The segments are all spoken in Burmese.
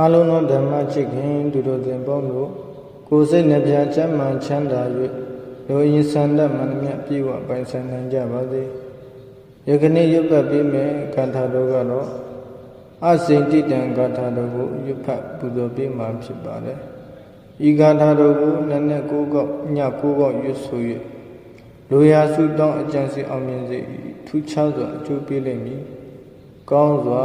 အလုံးသောဓမ္မချစ်ခင်သူတို့သင်ပေါင်းတို့ကိုယ်စိတ်နှပြချမ်းမှချမ်းသာ၍လူရင်းဆန္ဒမှန်မြတ်ပြည့်ဝပိုင်ဆိုင်နိုင်ကြပါစေယခင်ရွတ်ပတ်ပြီးမယ်ကထာတော်ကတော့အစိန်တိတံကထာတော်ကိုရွတ်ဖတ်ပူဇော်ပေးမှာဖြစ်ပါတယ်ဤကထာတော်ကိုနက်နက်ကိုယ်ကောက်ညကိုယ်ကောက်ရွတ်ဆို၍လူရာစုတောင်းအကြံစီအောင်မြင်စေထူးခြားစွာအကျိုးပေးလိမ့်မည်ကောင်းစွာ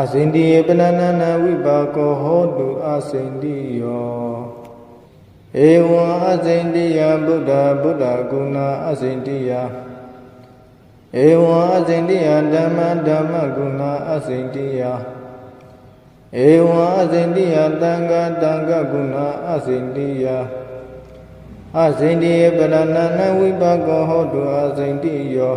အစိန္ဒီပနနနာဝိပါကောဟောတုအစိန္ဒီယောဧဝံအစိန္ဒီယဗုဒ္ဓဗုဒ္ဓဂုဏအစိန္ဒီယဧဝံအစိန္ဒီယဓမ္မဓမ္မဂုဏအစိန္ဒီယဧဝံအစိန္ဒီယသံဃသံဃဂုဏအစိန္ဒီယအစိန္ဒီပရဏနဝိပါကောဟောတုအစိန္ဒီယော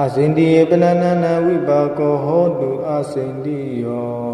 အစိန္ဒီယပနနနာဝိပါကောဟောတုအစိန္ဒီယော